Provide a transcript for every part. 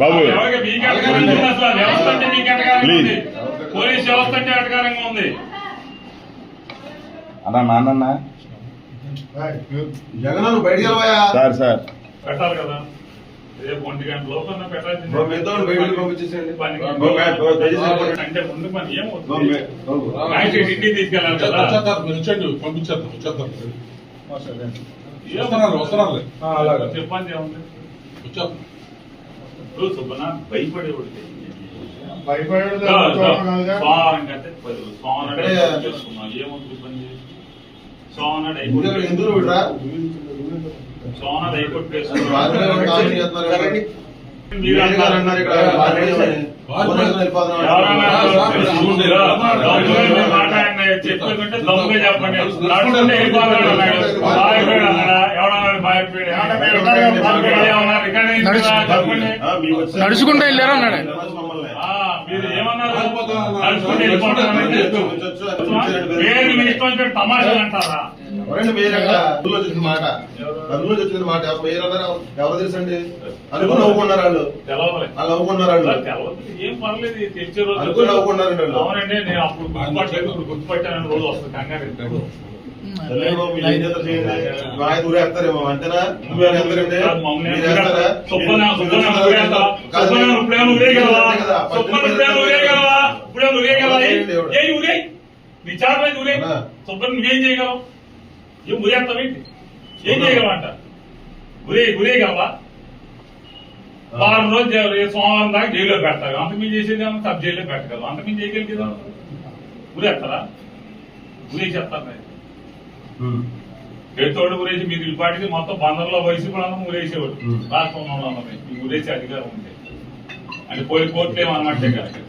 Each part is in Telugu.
బాబు. పోలీస్ వ్యవస్థ అంటే ఎటకారంగా ఉంది. అన్నా నాన్న జగన్ వెళ్ళవా సార్ సార్. పెట్టాలి కదా. రేపు ఒంటి గంట లోపల పెట్టాల్సింది. పని- బాబు, బాబు, దయచేసి అంటే ముందు పని బాబు, ఏమవుతుంది మే- బాబు. మ్యాజిస్ట్రేట్ ఇంటికి తీసుకెళ్ళాలి కదా. వచ్చేస్తారు మీరు ఇచ్చేయండి పంపించేద్దాం వచ్చేద్దాం వస్తున్నారు వస్తున్నారు చెప్పండి ఏముంది? వచ్చేద్దాం సుబ్బన భయపడేవాడు అయిపోగొట్టు చేసుకున్నాం ఏముంది ఇబ్బంది సోమవారం ఎందుకు అయిపోయి. మీరు అన్నారు. ఇక్కడ. సార్, దమ్ముగా చెప్పండి. నడుచుకుంటే వెళ్ళిపోతాడు నడుచుకుంటూ వెళ్ళారు అన్నాడు. మీరు ఏమన్నారు? నడుచుకుంటే తమాషాలు అంటారా? ఎవరండి? అందులో మాట. అందులో మాట. ఎవరు మీరు అన్నారు? ఎవరు తెలుసండి? అనుకుని నవ్వుకున్నారు వాళ్ళు? నవ్వుకున్నారు వాళ్ళు? అనుకుని నవ్వుకున్నారండి వాళ్ళు. అవునండి నేను అప్పుడు గుర్తుపట్టాను. రోజు వస్తుంది. కంగారు మీరు ఊరేస్తారేమో అంతేనా నువ్వు వేస్తారండి కాదు, మమ్మల్ని మీరు వేస్తారా? సుబ్బన్న, సుబ్బన్న మీరు ఊరేస్తా. కాదు, సుబ్బన్న ఇప్పుడేమో ఊరేగలవా? అంతే కదా, సుబ్బన్న పద్దెనిమిది ఇప్పుడేమో ఊరేగలవా? ఇప్పుడేమో ఊరేగలవా? ఏయ్, దేవుడు. ఏయ్ ఊరేయ్. నీ చేతనైతే ఊరేయ్. ఆ. సుబ్బన్న నువ్వేం చేయగలవు ఏం ఊరేస్తావేంటి ఏం ఊరే ఊరేయగలవా వారం రోజు సోమవారం దాకా జైల్లో పెడతారు అంతకుమించి చేసేది ఏమో సబ్ జైల్లో పెట్టగలరు అంతకుమించి చేయగలిగేదా ఊరేస్తారా ఊరే చెప్తారు. చేతోడు ఊరేసి మీరు ఈ పాటికి మొత్తం బందర్లో వయసు కూడా ఊరేసేవాడు. రాష్ట్రంలో ఉన్నది ఊరేసే అధికారం ఉంది అంటే పోయి కోర్టులు ఏమన్నట్టే కాదు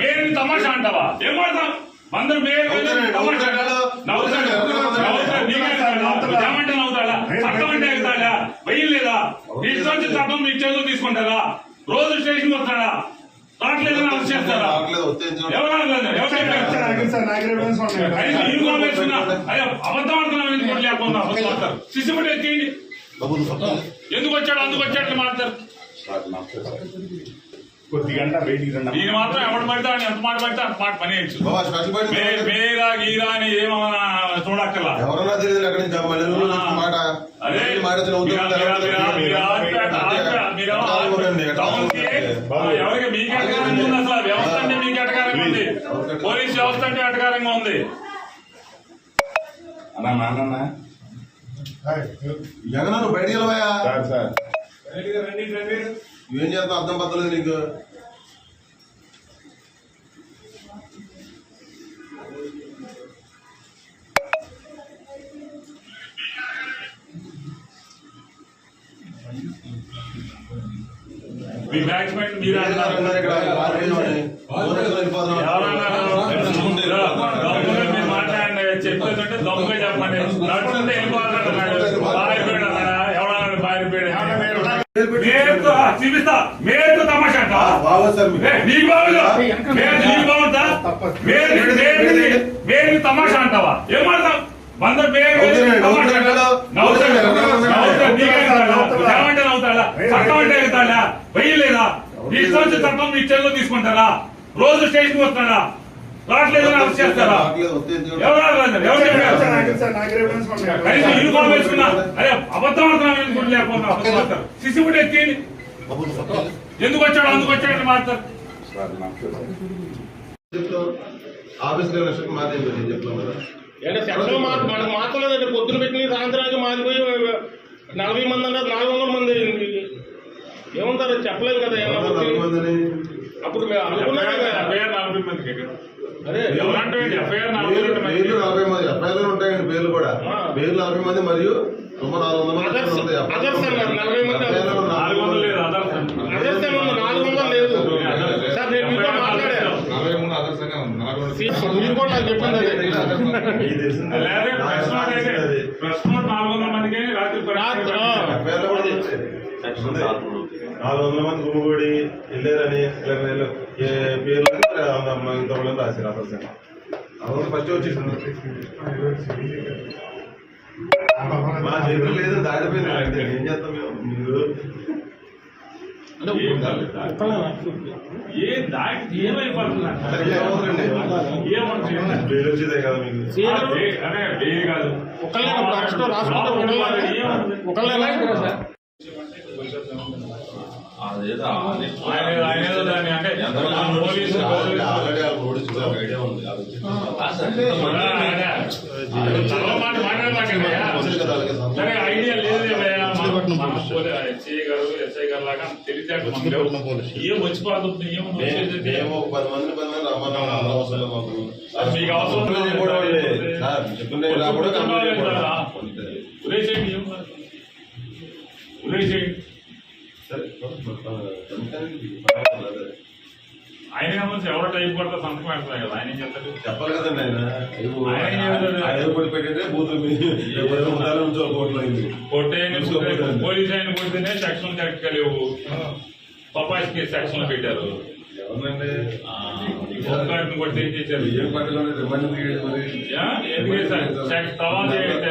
మేరు తమాషా అంటావా? ఏం అందరు మేరు తమాషా? ఏమంటే నవ్వుతాడా చట్టం అంటే చేతులు తీసుకుంటారా రోజు స్టేషన్ వస్తాడా రావట్లేదని అరెస్ట్ చేస్తారా రావట్లేదు, వస్తే ఏం చేయాలి? ఎవరు అనలేదు? ఎవరు వేసుకున్నా అదే అబద్ధం ఆడుతున్నాం ఎందుకు కూడా లేకుండా బాబు, నువ్వు చెప్పాలి. ఎందుకు వచ్చాడు అందుకు వచ్చాడు మాట్లాడతారు కొద్ది గంట బయటికి రండి దీని మాత్రం ఎవడు పడితే ఆయన ఎంత మాట పడితే అంత మాట పనియచ్చు బాబా, స్పెషల్ బయట మే- మేరా గీరా అని ఏమన్నా చూడక్కర్లా ఎవరన్నా తెలియదు అక్కడి నుంచి మళ్ళీ నువ్వు వచ్చిన మాట అదే ఈ మాట తెలియదు, పోలీస్ వ్యవస్థ అంటే ఎటకారంగా ఉంది. అన్నా నాన్న జగన్ నువ్వు బయటికి వెళ్ళవా సార్ సార్. నువ్వేం చేస్తావు? అర్థం పద్దలేదు నీకు. ఊరేగింపు వెళ్ళిపోతున్నాం. దమ్ముగా మీరు మాట్లాడండి చెప్పేదంటే దమ్ముగా చెప్పండి నడుచుకుంటే వెళ్ళిపోతాడు మేరుతో తమాషా నీకు బాగుందా అంటావా ఏం మాడతాం వంద పేరు? నవ్వుతాడు చట్టం అంటే వెయ్యి వచ్చిన చట్టం మీ చేతిలో తీసుకుంటారా రోజు స్టేషన్ అరెస్ట్ చేస్తారా? కనీసం యూనిఫామ్ వేసుకున్నా అబద్ధం ఆడుతున్నాం ఎందుకు వచ్చాడు అందుకు వచ్చాడు. అంటే మనకు మాత్రలేదండి పొద్దున పెట్టిన సాయంత్రానికి మారిపోయి నలభై మంది అన్నారు నాలుగు వందల మంది అయింది ఏమంటారు? చెప్పలేదు కదా అప్పుడు మేము అనుకున్నాం కదా. ఎఫ్ఐఆర్ నలభై మందికి పేర్లు మంది ఎఫ్ఐఆర్లు ఉంటాయండి పేర్లు కూడా. ఆ. పేర్లు నలభై మంది మరియు నాలుగు వందల మంది. నాలుగు వందలు లేదు. నాలుగు వందలు సార్ నేను మీతో మాట్లాడాను. నాలుగు వందల మందికి రాత్రి ఉంది. నాలుగు వందల మంది గుమ్మిగూడి వెళ్ళారని పేర్లు ఇంతమంది రాశారు అసలు ఫస్ట్ వచ్చేసింది. మా చేతులు లేదు దాటిపోయింది ఏం చేస్తాం మేము? మీరు ఏ కదా మీకు. అదే కాదు. ఒకళ్ళే రాసుకుంటే ఒకళ్ళే ఒకళ్ళే అదేదో ఆయన ఆయన ఏదో దాన్ని అంటే ఆ పోలీసు పోలీసు- ఆల్రెడీ వాళ్ళు ఓడించిన ఐడియా ఉంది ఐడియా లేదు ఎస్ఐ గారు. లాగా ఏం మేము పది మంది పది మంది రమ్మన్నాం అవసరం మాకు. అవసరం లేదు. చెప్పండి. వాళ్ళే. ఆయన ఏమో ఎవరో టైప్ పడితే సంతకం పెడతారు కదా ఆయన చెప్తాడు? చెప్పాలి కదండి ఆయన ఆయన ఏవో కొట్టి. పోలీస్ ఆయన కొడితేనే సెక్షన్ కరెక్ట్గా లేవు పపాయికి సెక్షన్ పెట్టారు. కొడితే ఏం చేశారు?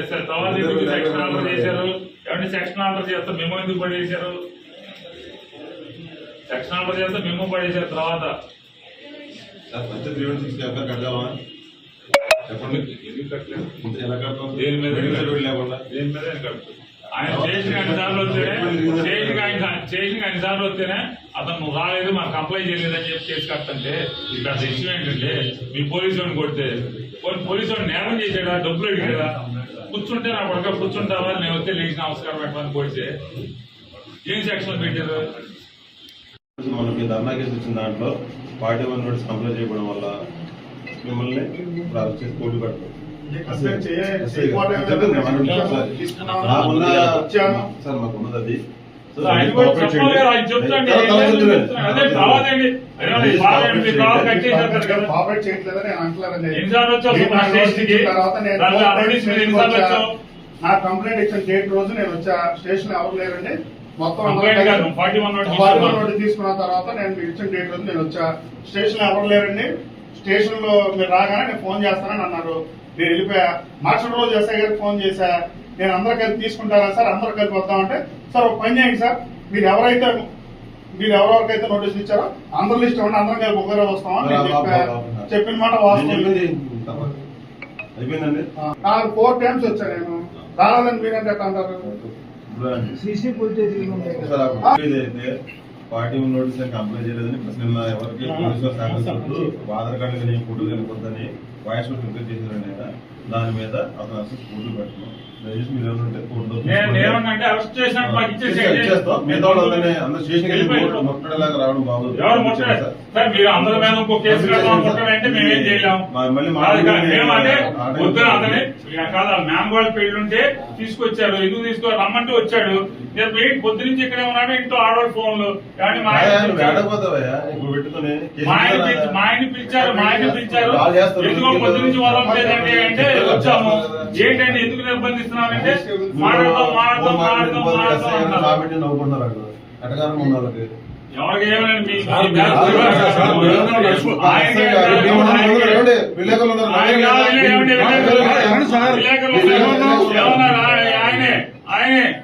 చేశారు? తర్వాత సెక్షన్ ఆర్డర్ చేశారు. ఏమంటే సెక్షన్ ఆర్డర్ చేస్తే మేము ఎందుకు పడేశారు సెక్షన్ ఆర్డర్ చేస్తే మేము పడేశారు తర్వాత. చెప్పండి. దేని మీద? దేని మీద ఆయన చేసిన అన్ని సార్లు వస్తేనే చేసిన ఆయన చేసిన అన్ని సార్లు వస్తేనే అతను నువ్వు రాలేదు మాకు అప్లై చేయలేదని చెప్పి కేసు కట్టంటే ఇక్కడ ఇష్యూ ఏంటంటే మీ పోలీసు వాడిని కొడితే పోలీసు వాడిని నేరం చేసాడా డబ్బులు అడిగాడా? కూర్చుంటే నా పడక కూర్చుంటావా? నేను వస్తే లేచి నమస్కారం పెట్టమని కొడితే ఏం సెక్షన్ పెట్టారు? మనకి ధర్నా కేసు వచ్చిన దాంట్లో పార్టీ వన్ నోటీస్ కంప్లైంట్ చేయడం వల్ల మిమ్మల్ని చేసి కోర్టు ఉంటాం సార్. మాకు ఉన్నది అది? నా కంప్లైంట్ ఇచ్చిన డేట్ రోజు నేను వచ్చా? స్టేషన్ ఎవరు లేరండి? మొత్తం కంప్లైంట్ కాదు, 41 నోటీస్ ఫార్టీ తీసుకున్నాను. నోటీస్ తీసుకున్న తర్వాత నేను మీకు ఇచ్చిన డేట్ రోజు నేను వచ్చా. స్టేషన్ ఎవరు లేరండి? స్టేషన్లో మీరు రాగానే నేను ఫోన్ చేస్తానని అన్నారు. నేను వెళ్ళిపోయా. మరుసటి రోజు ఎస్ఐ గారికి ఫోన్ చేశా. నేను అందరు కలిపి తీసుకుంటారా సార్? అందరు కలిపి వద్దామంటే సార్ ఒక పని చేయండి సార్. మీరు ఎవరైతే మీరు ఎవరెవరికైతే నోటీస్ ఇచ్చారో అందరు లిస్ట్ ఇవ్వండి. అందరం కలిపి ఒకరే వస్తామని నేను చెప్పా. చెప్పిన మాట వాస్తవం. నాకు ఫోర్ టైమ్స్ వచ్చా నేను. రాలేదని మీరంటే అంటారు. సీసీ పార్టీ నోటీస్ కంప్లైంట్ చేయలేదని నిన్న ఎవరికి పోలీసులు సహకరిస్తూ ఆధార్ కార్డు కానీ ఫోటో కనుకొద్దని వాయిస్ ప్రిపేర్ చేశారండి ఆయన. దాని మీద అతను అసలు ఫోటో పెట్టడం దయచేసి మీరు ఏమైనా ఉంటే ఫోటో నేను నేనేమన్నంటే అరెస్ట్ చేసినట్టు మాకు ఇచ్చేసేయండి. ఇచ్చేస్తాం మిగతా అందరూ వెళ్ళిపోయి- ముట్టడలాగా రావడం బాగోదు. సార్ మీరు అందరి మీద ఇంకో కేసు కడదాం అనుకుంటారంటే మేమేం చేయలేం. మా- మళ్ళీ మా కాదు కాదు, మేము అంటే ఆ టైం వద్దున అతని ఇక కాదు మ్యాంగోల్ పెళ్ళి ఉంటే తీసుకొచ్చారు ఎందుకు తీసుకో? రమ్మంటే వచ్చాడు. నేను వెయిట్ పొద్దు నుంచి ఇక్కడే ఉన్నాడు ఇంట్లో ఆడవాళ్ళ ఫోన్లు. కానీ మా ఆయన మా ఆయన పిలిచారు మా ఆయన పిలిచారు. ఎందుకో పొద్దు నుంచి వదలలేదండి అంటే వచ్చాము. ఏంటంటే ఎందుకు నిర్బంధిస్తున్నారంటే మాట్లాడతాం మాట్లాడతాం మాట్లాడతాం మాట్లాడతాం అంటారు ఆయన? ఆయన-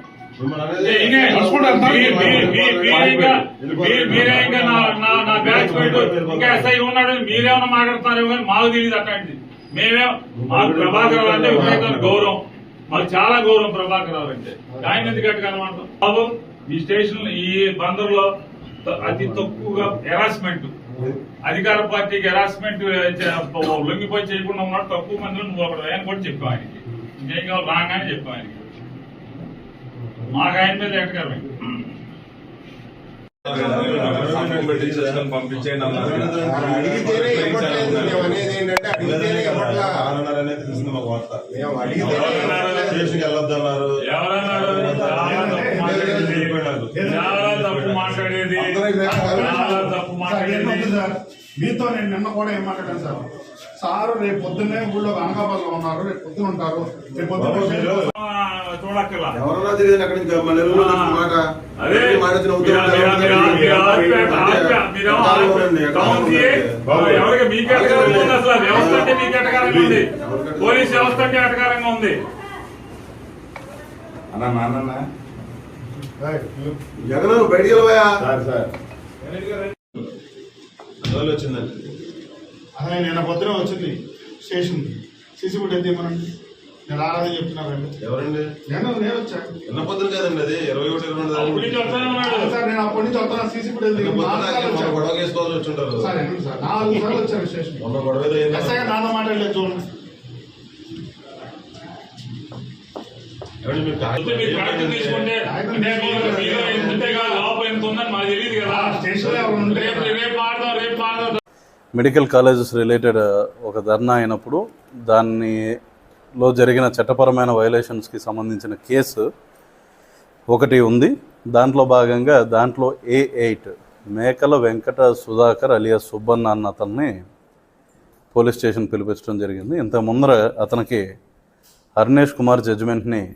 మీరే ఇంకా నా బ్యాచ్ పెట్టు ఇంకా ఎస్ఐ ఉన్నాడు మీరేమన్నా మాట్లాడుతున్నారేమో కానీ మాకు తెలియదు అట్లాంటిది. మేమే మాకు ప్రభాకర్ రావు అంటే విపరీతమైన గౌరవం. మాకు చాలా గౌరవం ప్రభాకర్ రావు అంటే. ఆయన ఎందుకు కట్టుకనమాట బాబు ఈ స్టేషన్ ఈ బందర్లో త- అతి తక్కువగా హెరాస్మెంట్ అధికార పార్టీకి హెరాస్మెంట్ లొంగిపోయి చేయకుండా ఉన్నాడు తక్కువ మందిలో నువ్వు ఒకడు అని కూడా చెప్పావు ఆయనకి. ఇంకేం కావాలి? రాగానే చెప్పావు ఆయనకి. మాకు ఆయన మీద సిస్టమ్ పంపించేయండి అన్నారు కదా. మీతో నేను నిన్న కూడా ఏం మాట్లాడాను సార్? సార్ రేపు పొద్దున్నే ఊళ్ళో అనకాపల్లిలో ఉన్నారు. రేపు పొద్దున ఉంటారు. రేపు ఎవరన్నా తెలియదు అక్కడి నుంచి. మాట? పోలీస్ వ్యవస్థ అంటే ఎటకారంగా ఉంది. అన్న నాన్న. జగన్ బయటికి వెళ్ళవా సార్ సార్. అందువల్ల వచ్చిందండి? అదే నిన్న పొద్దున వచ్చింది. స్టేషన్. సీసీ ఫుటేజ్ తీయమనండి. నేను రాలేదని చెప్తున్నారండి. ఎవరండి? నేను నేను వచ్చా నిన్న పొద్దున కదండి అది. ఇరవై ఒకటి ఇరవై రెండు వస్తానే సార్ నేను అప్పటి నుంచి వస్తున్నా సీసీ మొన్న వచ్చాను. గొడవ చేసుకోవాల్సి వచ్చి ఉంటారు. సార్ ఎందుకు సార్? నాలుగు సార్లు వచ్చాను స్టేషన్. మొన్న గొడవ నాన్న మాట్లాడలేదు చూడండి. తీసుకుంటే? మాకు తెలియదు కదా. రేపు రేపు ఆడదాం రేపు ఆడదాం. మెడికల్ కాలేజెస్ రిలేటెడ్ ఒక ధర్నా అయినప్పుడు దానిలో జరిగిన చట్టపరమైన వైలేషన్స్కి సంబంధించిన కేసు ఒకటి ఉంది. దాంట్లో భాగంగా దాంట్లో ఏ ఎయిట్ మేకల వెంకట సుధాకర్ అలియా సుబ్బన్న అన్న అతన్ని పోలీస్ స్టేషన్ పిలిపించడం జరిగింది. ఇంత ముందర అతనికి అర్నేష్ కుమార్ జడ్జిమెంట్ని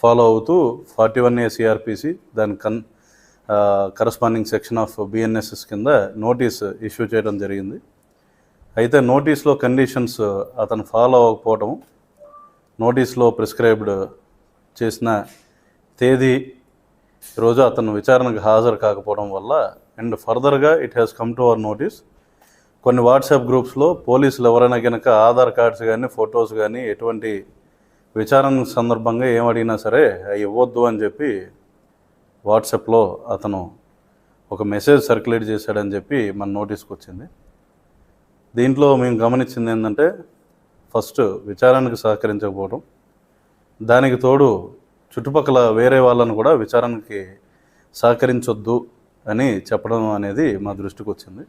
ఫాలో అవుతూ ఫార్టీ వన్ ఏ సిఆర్పిసి దాని కన్ కరస్పాండింగ్ సెక్షన్ ఆఫ్ బిఎన్ఎస్ఎస్ కింద నోటీస్ ఇష్యూ చేయడం జరిగింది. అయితే నోటీస్లో కండిషన్స్ అతను ఫాలో అవ్వకపోవడం నోటీస్లో ప్రిస్క్రైబ్డ్ చేసిన తేదీ రోజు అతను విచారణకు హాజరు కాకపోవడం వల్ల అండ్ ఫర్దర్గా it has come to our notice కొన్ని వాట్సాప్ గ్రూప్స్లో పోలీసులు ఎవరైనా కనుక ఆధార్ కార్డ్స్ కానీ ఫొటోస్ కానీ ఎటువంటి విచారణ సందర్భంగా ఏం అడిగినా సరే అవి ఇవ్వద్దు అని చెప్పి వాట్సాప్లో అతను ఒక మెసేజ్ సర్క్యులేట్ చేశాడని చెప్పి మన నోటీస్కి వచ్చింది. దీంట్లో మేము గమనించింది ఏంటంటే ఫస్ట్ విచారణకు సహకరించకపోవడం దానికి తోడు చుట్టుపక్కల వేరే వాళ్ళను కూడా విచారణకి సహకరించొద్దు అని చెప్పడం అనేది మా దృష్టికి వచ్చింది.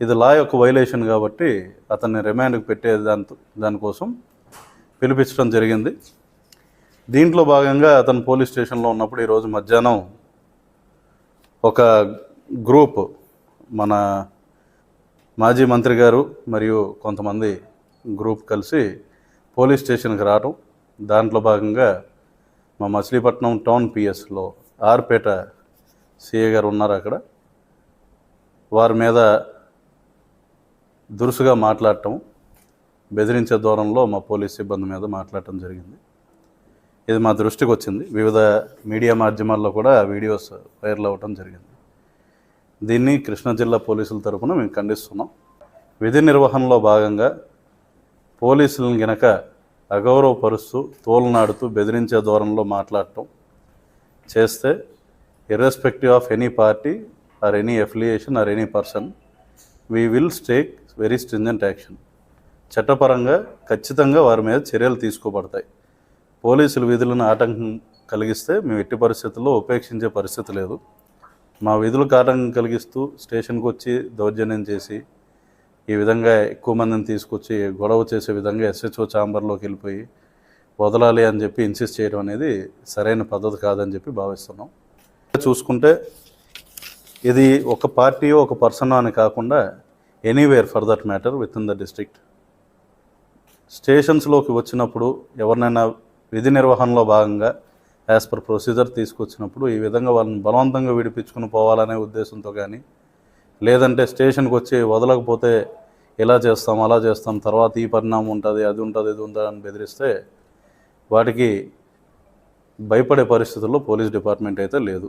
ఇది లా యొక్క వైలేషన్ కాబట్టి అతన్ని రిమాండ్కి పెట్టే దాని దానికోసం పిలిపించడం జరిగింది. దీంట్లో భాగంగా అతను పోలీస్ స్టేషన్లో ఉన్నప్పుడు ఈరోజు మధ్యాహ్నం ఒక గ్రూప్ మన మాజీ మంత్రి గారు మరియు కొంతమంది గ్రూప్ కలిసి పోలీస్ స్టేషన్కి రావటం. దాంట్లో భాగంగా మా మచిలీపట్నం టౌన్ పిఎస్లో ఆర్పేట సిఏ గారు ఉన్నారు అక్కడ. వారి మీద దురుసుగా మాట్లాడటం బెదిరించే దూరంలో మా పోలీస్ సిబ్బంది మీద మాట్లాడటం జరిగింది. ఇది మా దృష్టికి వచ్చింది. వివిధ మీడియా మాధ్యమాల్లో కూడా ఆ వీడియోస్ వైరల్ అవ్వటం జరిగింది. దీన్ని కృష్ణా జిల్లా పోలీసుల తరఫున మేము ఖండిస్తున్నాం. విధి నిర్వహణలో భాగంగా పోలీసులను గనక అగౌరవపరుస్తూ తోలనాడుతూ బెదిరించే దూరంలో మాట్లాడటం చేస్తే irrespective of any party or any affiliation or any person we will take very stringent action చట్టపరంగా ఖచ్చితంగా వారి మీద చర్యలు తీసుకోబడతాయి. పోలీసులు విధులను ఆటంకం కలిగిస్తే మేము ఎట్టి పరిస్థితుల్లో ఉపేక్షించే పరిస్థితి లేదు. మా విధులకు ఆటంకం కలిగిస్తూ స్టేషన్కి వచ్చి దౌర్జన్యం చేసి ఈ విధంగా ఎక్కువ మందిని తీసుకొచ్చి గొడవ చేసే విధంగా ఎస్హెచ్ఓ ఛాంబర్లోకి వెళ్ళిపోయి వదలాలి అని చెప్పి ఇన్సిస్ట్ చేయడం అనేది సరైన పద్ధతి కాదని చెప్పి భావిస్తున్నాం. చూసుకుంటే ఇది ఒక పార్టీ ఒక పర్సన్ అని కాకుండా anywhere for that matter within the district. స్టేషన్స్లోకి వచ్చినప్పుడు ఎవరినైనా విధి నిర్వహణలో భాగంగా యాజ్ పర్ ప్రొసీజర్ తీసుకొచ్చినప్పుడు ఈ విధంగా వాళ్ళని బలవంతంగా విడిపించుకుని పోవాలనే ఉద్దేశంతో కానీ లేదంటే స్టేషన్కి వచ్చి వదలకపోతే ఇలా చేస్తాం అలా చేస్తాం తర్వాత ఈ పరిణామం ఉంటుంది అది ఉంటుంది ఇది ఉంటుంది అని బెదిరిస్తే వాటికి భయపడే పరిస్థితుల్లో పోలీస్ డిపార్ట్మెంట్ అయితే లేదు.